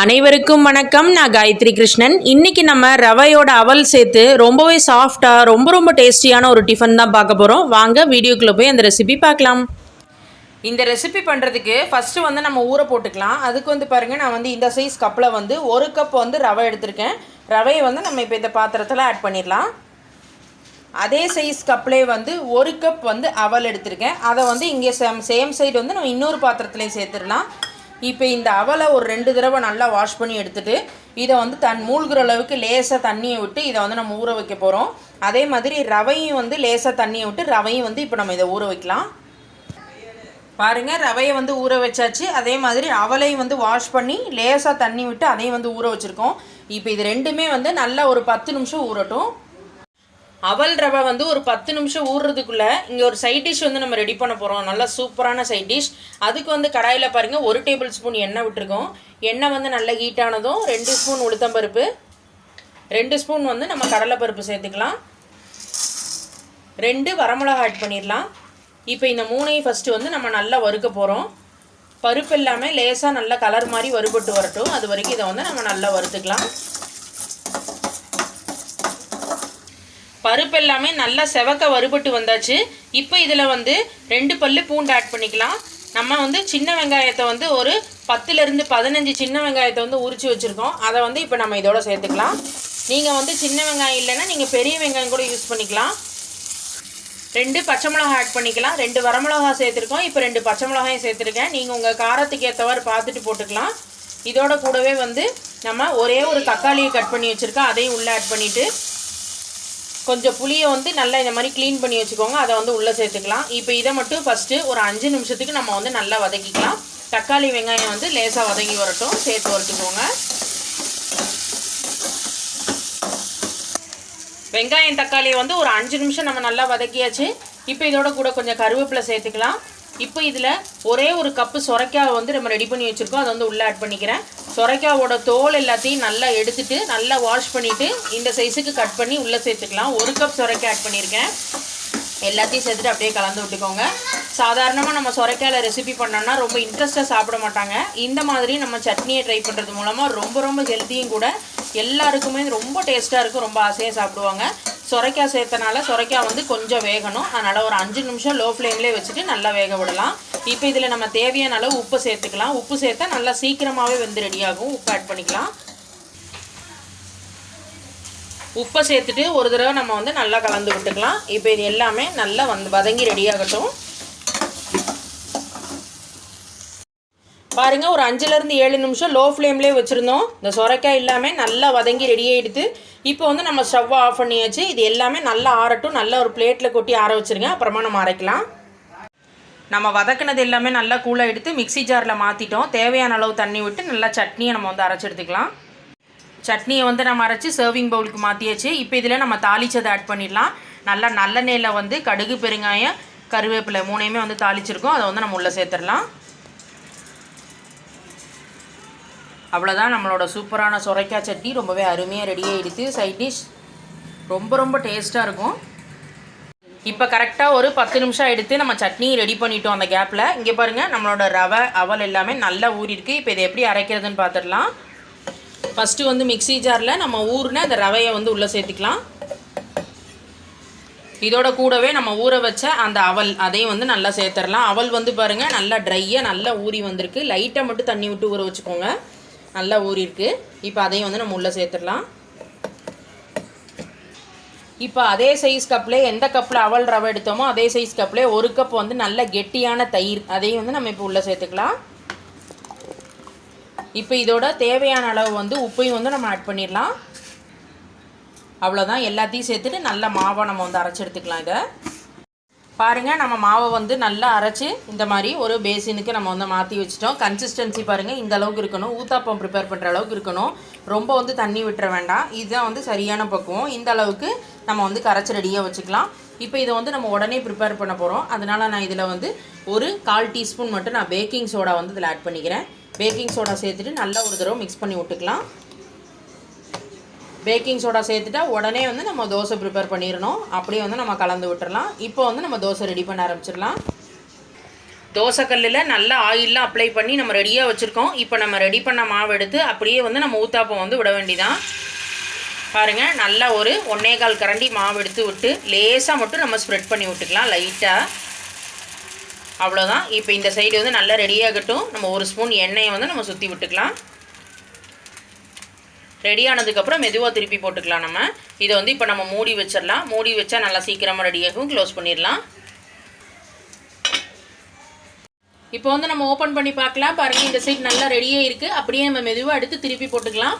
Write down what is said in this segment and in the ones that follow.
அனைவருக்கும் வணக்கம். நான் காயத்ரி கிருஷ்ணன். இன்னைக்கு நம்ம ரவையோட அவல் சேர்த்து ரொம்பவே சாஃப்டாக ரொம்ப ரொம்ப டேஸ்டியான ஒரு டிஃபன் தான் பார்க்க போகிறோம் வாங்க வீடியோக்குள்ளே போய் அந்த ரெசிபி பார்க்கலாம். இந்த ரெசிபி பண்ணுறதுக்கு ஃபஸ்ட்டு வந்து நம்ம ஊற போட்டுக்கலாம். அதுக்கு வந்து பாருங்கள் நான் வந்து இந்த சைஸ் கப்பில் வந்து ஒரு கப் வந்து ரவை எடுத்திருக்கேன். ரவையை வந்து நம்ம இப்போ இந்த பாத்திரத்தில் ஆட் பண்ணிடலாம். அதே சைஸ் கப்லே வந்து ஒரு கப் வந்து அவல் எடுத்திருக்கேன். அதை வந்து இங்கே சேம் சேம் சைடு வந்து நம்ம இன்னொரு பாத்திரத்துலேயும் சேர்த்துடலாம். இப்போ இந்த அவலை ஒரு ரெண்டு தடவை நல்லா வாஷ் பண்ணி எடுத்துகிட்டு இதை வந்து தன் மூழ்கிற அளவுக்கு லேசாக தண்ணியை விட்டு இதை வந்து நம்ம ஊற வைக்க போகிறோம் அதே மாதிரி ரவையும் வந்து லேசாக தண்ணியை விட்டு ரவையும் வந்து இப்போ நம்ம இதை ஊற வைக்கலாம். பாருங்க ரவையை வந்து ஊற வச்சாச்சு. அதே மாதிரி அவலையும் வந்து வாஷ் பண்ணி லேசாக தண்ணி விட்டு அதையும் வந்து ஊற வச்சுருக்கோம். இப்போ இது ரெண்டுமே வந்து நல்லா ஒரு பத்து நிமிஷம் ஊறட்டும். அவல் ரவை வந்து ஒரு பத்து நிமிஷம் ஊறுறதுக்குள்ளே இங்கே ஒரு சைட் டிஷ் வந்து நம்ம ரெடி பண்ண போகிறோம் நல்லா சூப்பரான சைட் டிஷ் அதுக்கு வந்து கடாயில் பாருங்கள் ஒரு டேபிள் ஸ்பூன் எண்ணெய் விட்டுருக்கோம். எண்ணெய் வந்து நல்லா ஹீட்டானதும் ரெண்டு ஸ்பூன் உளுத்தம்பருப்பு ரெண்டு ஸ்பூன் வந்து நம்ம கடலைப்பருப்பு சேர்த்துக்கலாம். ரெண்டு வரமிளகா ஆட் பண்ணிடலாம் இப்போ இந்த மூணையும் ஃபஸ்ட்டு வந்து நம்ம நல்லா வறுக்க போகிறோம் பருப்பு எல்லாமே லேசாக நல்லா கலர் மாதிரி வறுபட்டு வரட்டும். அது வரைக்கும் இதை வந்து நம்ம நல்லா வறுத்துக்கலாம். பருப்பு எல்லாமே நல்லா செவக்க வறுபட்டு வந்தாச்சு. இப்போ இதில் வந்து ரெண்டு பல்லு பூண்டு ஆட் பண்ணிக்கலாம். நம்ம வந்து சின்ன வெங்காயத்தை வந்து ஒரு பத்துலேருந்து பதினஞ்சு சின்ன வெங்காயத்தை வந்து உரித்து வச்சுருக்கோம். அதை வந்து இப்போ நம்ம இதோட சேர்த்துக்கலாம். நீங்கள் வந்து சின்ன வெங்காயம் இல்லைன்னா நீங்கள் பெரிய வெங்காயம் கூட யூஸ் பண்ணிக்கலாம். ரெண்டு பச்சை மிளகா ஆட் பண்ணிக்கலாம். ரெண்டு வரமிளகா சேர்த்துருக்கோம். இப்போ ரெண்டு பச்சை மிளகாயும் சேர்த்துருக்கேன். நீங்கள் உங்கள் காரத்துக்கு ஏற்றவாறு பார்த்துட்டு போட்டுக்கலாம். இதோட கூடவே வந்து நம்ம ஒரே ஒரு தக்காளியை கட் பண்ணி வச்சுருக்கோம். அதையும் உள்ளே ஆட் பண்ணிவிட்டு கொஞ்சம் புளியை வந்து நல்லா இந்த மாதிரி க்ளீன் பண்ணி வச்சுக்கோங்க. அதை வந்து உள்ளே சேர்த்துக்கலாம். இப்போ இதை மட்டும் ஃபஸ்ட்டு ஒரு அஞ்சு நிமிஷத்துக்கு நம்ம வந்து நல்லா வதக்கிக்கலாம். தக்காளி வெங்காயம் வந்து லேசாக வதங்கி வரட்டும். சேர்த்து வறுத்துக்கோங்க. வெங்காயம் தக்காளியை வந்து ஒரு அஞ்சு நிமிஷம் நம்ம நல்லா வதக்கியாச்சு. இப்போ இதோட கூட கொஞ்சம் கருவேப்பிலை சேர்த்துக்கலாம். இப்போ இதில் ஒரே ஒரு கப்பு சொரைக்காவை வந்து நம்ம ரெடி பண்ணி வச்சுருக்கோம். அதை வந்து உள்ளே ஆட் பண்ணிக்கிறேன். சொரைக்காவோட தோல் எல்லாத்தையும் நல்லா எடுத்துட்டு நல்லா வாஷ் பண்ணிவிட்டு இந்த சைஸுக்கு கட் பண்ணி உள்ளே சேர்த்துக்கலாம். ஒரு கப் சொரைக்காய் ஆட் பண்ணியிருக்கேன். எல்லாத்தையும் சேர்த்துட்டு அப்படியே கலந்து விட்டுக்கோங்க. சாதாரணமாக நம்ம சொரைக்காயில் ரெசிபி பண்ணோம்னா ரொம்ப இன்ட்ரெஸ்ட்டாக சாப்பிட மாட்டாங்க. இந்த மாதிரி நம்ம சட்னியை ட்ரை பண்ணுறது மூலமாக ரொம்ப ரொம்ப ஹெல்த்தியும் கூட எல்லாருக்குமே ரொம்ப டேஸ்ட்டாக இருக்கும். ரொம்ப ஆசையாக சாப்பிடுவாங்க. சுரைக்காய் சேர்த்தனால சுரைக்காய் வந்து கொஞ்சம் வேகணும். அதனால் ஒரு அஞ்சு நிமிஷம் லோ ஃப்ளேம்லேயே வச்சுட்டு நல்லா வேக விடலாம். இப்போ இதில் நம்ம தேவையான அளவு உப்பு சேர்த்துக்கலாம். உப்பு சேர்த்தா நல்லா சீக்கிரமாகவே வந்து ரெடியாகும் உப்பு ஆட் பண்ணிக்கலாம். உப்பை சேர்த்துட்டு ஒரு தடவை நம்ம வந்து நல்லா கலந்து விட்டுக்கலாம். இப்போ இது எல்லாமே நல்லா வந்து வதங்கி ரெடியாகட்டும் பாருங்கள் ஒரு அஞ்சுலேருந்து ஏழு நிமிஷம் லோ ஃப்ளேம்லேயே வச்சுருந்தோம். இந்த சொரைக்காய் எல்லாமே நல்லா வதங்கி ரெடி ஆகிடுது இப்போ வந்து நம்ம ஸ்டவ்வை ஆஃப் பண்ணியாச்சு. இது எல்லாமே நல்லா ஆறட்டும். நல்லா ஒரு பிளேட்டில் கொட்டி ஆற வச்சுருங்க. அப்புறமா நம்ம அரைக்கலாம். நம்ம வதக்குனது எல்லாமே நல்லா கூலாக எடுத்து மிக்சி ஜாரில் மாற்றிட்டோம் தேவையான அளவு தண்ணி விட்டு நல்லா சட்னியை நம்ம வந்து அரைச்சி எடுத்துக்கலாம். சட்னியை வந்து நம்ம அரைச்சி சர்விங் பவுலுக்கு மாற்றியாச்சு இப்போ இதில் நம்ம தாளிச்சதை ஆட் பண்ணிடலாம். நல்லா நல்லெண்ணெயில் வந்து கடுகு பெருங்காயம் கருவேப்பிலை மூணையுமே வந்து தாளிச்சிருக்கோம். அதை வந்து நம்ம உள்ளே சேர்த்துடலாம். அவ்வளோதான் நம்மளோட சூப்பரான சுரைக்காய் சட்னி ரொம்பவே அருமையாக ரெடியாக எடுத்து சைட் டிஷ் ரொம்ப ரொம்ப டேஸ்ட்டாக இருக்கும். இப்போ கரெக்டாக ஒரு பத்து நிமிஷம் எடுத்து நம்ம சட்னி ரெடி பண்ணிட்டோம் அந்த கேப்பில் இங்கே பாருங்கள் நம்மளோட ரவை அவல் எல்லாமே நல்லா ஊறிருக்கு இப்போ இதை எப்படி அரைக்கிறதுன்னு பார்த்துடலாம் ஃபஸ்ட்டு வந்து மிக்ஸி ஜாரில் நம்ம ஊறின அந்த ரவையை வந்து உள்ளே சேர்த்துக்கலாம். இதோட கூடவே நம்ம ஊற வச்ச அந்த அவல் அதையும் வந்து நல்லா சேர்த்துடலாம். அவல் வந்து பாருங்கள் நல்லா ட்ரையாக நல்லா ஊறி வந்திருக்கு. லைட்டாக மட்டும் தண்ணி விட்டு ஊற வச்சுக்கோங்க. நல்லா ஊறியிருக்கு. இப்போ அதையும் வந்து நம்ம உள்ளே சேர்த்துடலாம். இப்போ அதே சைஸ் கப்பில் எந்த கப்பில் அவல் ரவை எடுத்தோமோ அதே சைஸ் கப்பில் ஒரு கப் வந்து நல்ல கெட்டியான தயிர். அதையும் வந்து நம்ம இப்போ உள்ளே சேர்த்துக்கலாம். இப்போ இதோட தேவையான அளவு வந்து உப்பையும் வந்து நம்ம ஆட் பண்ணிடலாம். அவ்வளோதான் எல்லாத்தையும் சேர்த்துட்டு நல்ல மாவை நம்ம வந்து அரைச்சி எடுத்துக்கலாம் இதை. பாருங்கள் நம்ம மாவை வந்து நல்லா அரைச்சி இந்த மாதிரி ஒரு பேசினுக்கு நம்ம வந்து மாற்றி வச்சிட்டோம். கன்சிஸ்டன்சி பாருங்கள் இந்த அளவுக்கு இருக்கணும். ஊத்தாப்பம் ப்ரிப்பேர் பண்ணுற அளவுக்கு இருக்கணும். ரொம்ப வந்து தண்ணி விட்டுற வேண்டாம். இதுதான் வந்து சரியான பக்குவம். இந்த அளவுக்கு நம்ம வந்து கரைச்சி ரெடியாக வச்சுக்கலாம். இப்போ இதை வந்து நம்ம உடனே ப்ரிப்பேர் பண்ண போகிறோம் அதனால் நான் இதில் வந்து ஒரு கால் டீஸ்பூன் மட்டும் நான் பேக்கிங் சோடா வந்து இதில் ஆட் பண்ணிக்கிறேன். பேக்கிங் சோடா சேர்த்துட்டு நல்லா ஒரு தடவை மிக்ஸ் பண்ணி விட்டுக்கலாம். பேக்கிங் சோடா சேர்த்துட்டா உடனே வந்து நம்ம தோசை ப்ரிப்பேர் பண்ணிடணும் அப்படியே வந்து நம்ம கலந்து விட்டுறலாம் இப்போ வந்து நம்ம தோசை ரெடி பண்ண ஆரம்பிச்சிடலாம் தோசைக்கல்லில் நல்ல ஆயிலெலாம் அப்ளை பண்ணி நம்ம ரெடியாக வச்சுருக்கோம். இப்போ நம்ம ரெடி பண்ண மாவு எடுத்து அப்படியே வந்து நம்ம ஊத்தாப்பம் வந்து விட வேண்டிதான். பாருங்கள் நல்லா ஒரு ஒன்னே கால் கரண்டி மாவு எடுத்து விட்டு லேசாக மட்டும் நம்ம ஸ்ப்ரெட் பண்ணி விட்டுக்கலாம். லைட்டாக அவ்வளோதான் இப்போ இந்த சைடு வந்து நல்லா ரெடியாகட்டும் நம்ம ஒரு ஸ்பூன் எண்ணெயை வந்து நம்ம சுற்றி விட்டுக்கலாம். ரெடி ஆனதுக்கப்புறம் மெதுவாக திருப்பி போட்டுக்கலாம் நம்ம. இதை வந்து இப்போ நம்ம மூடி வச்சிடலாம். மூடி வச்சா நல்லா சீக்கிரமாக ரெடியாகும் க்ளோஸ் பண்ணிடலாம். இப்போ வந்து நம்ம ஓப்பன் பண்ணி பார்க்கலாம். பாருங்கள் இந்த சைட் நல்லா ரெடியே இருக்குது அப்படியே நம்ம மெதுவாக எடுத்து திருப்பி போட்டுக்கலாம்.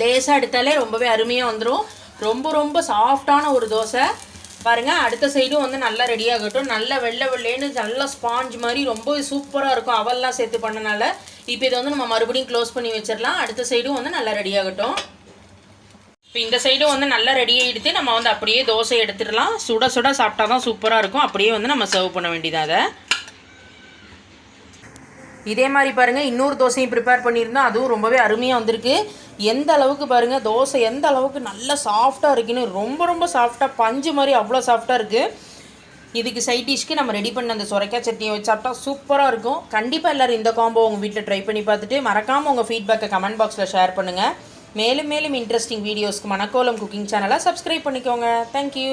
லேசாக எடுத்தாலே ரொம்பவே அருமையாக வந்துடும் ரொம்ப ரொம்ப சாஃப்டான ஒரு தோசை. பாருங்கள் அடுத்த சைடும் வந்து நல்லா ரெடியாகட்டும் நல்லா வெள்ளை வெள்ளேன்னு நல்லா ஸ்பாஞ்ச் மாதிரி ரொம்ப சூப்பராக இருக்கும். அவெல்லாம் சேர்த்து பண்ணனால. இப்போ இதை வந்து நம்ம மறுபடியும் க்ளோஸ் பண்ணி வச்சிடலாம். அடுத்த சைடும் வந்து நல்லா ரெடியாகட்டும் இப்போ இந்த சைடும் வந்து நல்லா ரெடி ஆகிடுத்து நம்ம வந்து அப்படியே தோசை எடுத்துடலாம். சுட சுட சாப்பிட்டா தான் சூப்பராக இருக்கும். அப்படியே வந்து நம்ம சர்வ் பண்ண வேண்டியதாக அதை. இதே மாதிரி பாருங்கள் இன்னொரு தோசையும் ப்ரிப்பேர் பண்ணியிருந்தோம். அதுவும் ரொம்பவே அருமையாக வந்திருக்கு. எந்த அளவுக்கு பாருங்கள் தோசை எந்த அளவுக்கு நல்லா சாஃப்டாக இருக்குன்னு ரொம்ப ரொம்ப சாஃப்டாக பஞ்சு மாதிரி அவ்வளோ சாஃப்டாக இருக்குது இதுக்கு சைட் டிஷ்க்கு நம்ம ரெடி பண்ண அந்த சுரைக்காய் சட்னியை வச்சு சாப்பிட்டா சூப்பராக இருக்கும். கண்டிப்பாக எல்லோரும் இந்த காம்போ உங்கள் வீட்டில் ட்ரை பண்ணி பார்த்துட்டு மறக்காமல் உங்கள் ஃபீட்பேக்கை கமெண்ட் பாக்ஸில் ஷேர் பண்ணுங்கள் மேலும் மேலும் இன்ட்ரெஸ்டிங் வீடியோஸ்க்கு மணக்கோலம் குக்கிங் சேனலை சப்ஸ்கிரைப் பண்ணிக்கோங்க. Thank you